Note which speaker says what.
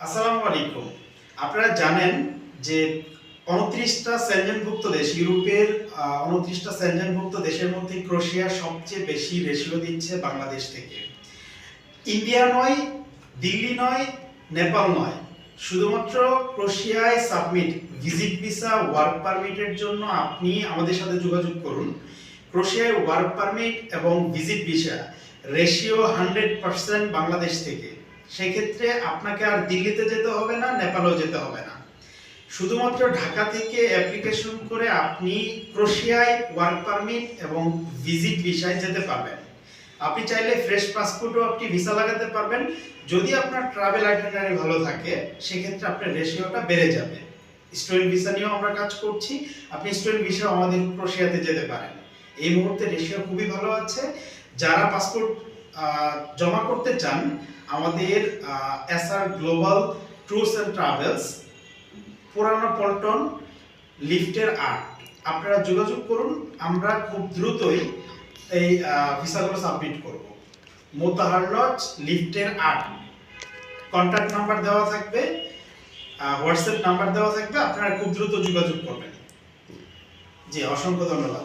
Speaker 1: আসসালামু আলাইকুম। আপনারা জানেন যে উনত্রিশটা সেনজেনভুক্ত দেশ, ইউরোপের উনত্রিশটা সেনজেনভুক্ত দেশের মধ্যে ক্রোশিয়া সবচেয়ে বেশি রেশিও দিচ্ছে বাংলাদেশ থেকে। ইন্ডিয়া নয়, দিল্লি নয়, নেপাল নয়। শুধুমাত্র ক্রোশিয়ায় সাবমিট, ভিজিট ভিসা, ওয়ার্ক পারমিটের জন্য আপনি আমাদের সাথে যোগাযোগ করুন। ক্রোশিয়ায় ওয়ার্ক পারমিট এবং visit visa, ratio hundred percent Bangladesh থেকে। সেক্ষেত্রে আপনাকে আর দিল্লিতে যেতে হবে না, নেপালেও যেতে হবে না। শুধুমাত্র ঢাকা থেকে অ্যাপ্লিকেশন করে আপনি ক্রোশিয়ায় ওয়ার্ক পারমিট এবং ভিজিট ভিসায় যেতে পারবেন। আপনি চাইলে ফ্রেশ পাসপোর্টও আপনি ভিসা লাগাতে পারবেন। যদি আপনার ট্রাভেল আইটেনারি ভালো থাকে, সেক্ষেত্রে আপনার রেশিওটা বেড়ে যাবে। স্টুডেন্ট ভিসা নিয়েও আমরা কাজ করছি। আপনি স্টুডেন্ট ভিসা আমাদের ক্রোশিয়াতে যেতে পারেন। এই মুহূর্তে রেশিও খুবই ভালো আছে। যারা পাসপোর্ট জমা করতে চান আমাদের SR global tours and travels পুরানো পল্টন, লিফটের আর্ট। আপনারা যোগাযোগ করুন, আমরা খুব দ্রুতই এই ভিসাগুলো সাবমিট করব। মোতাহার লজ, লিফটের আর্ট। কন্ট্যাক্ট নাম্বার দেওয়া থাকবে হোয়াটসঅ্যাপ নাম্বার দেওয়া থাকবে, আপনারা খুব দ্রুত যোগাযোগ করবেন। জি, অসংখ্য ধন্যবাদ।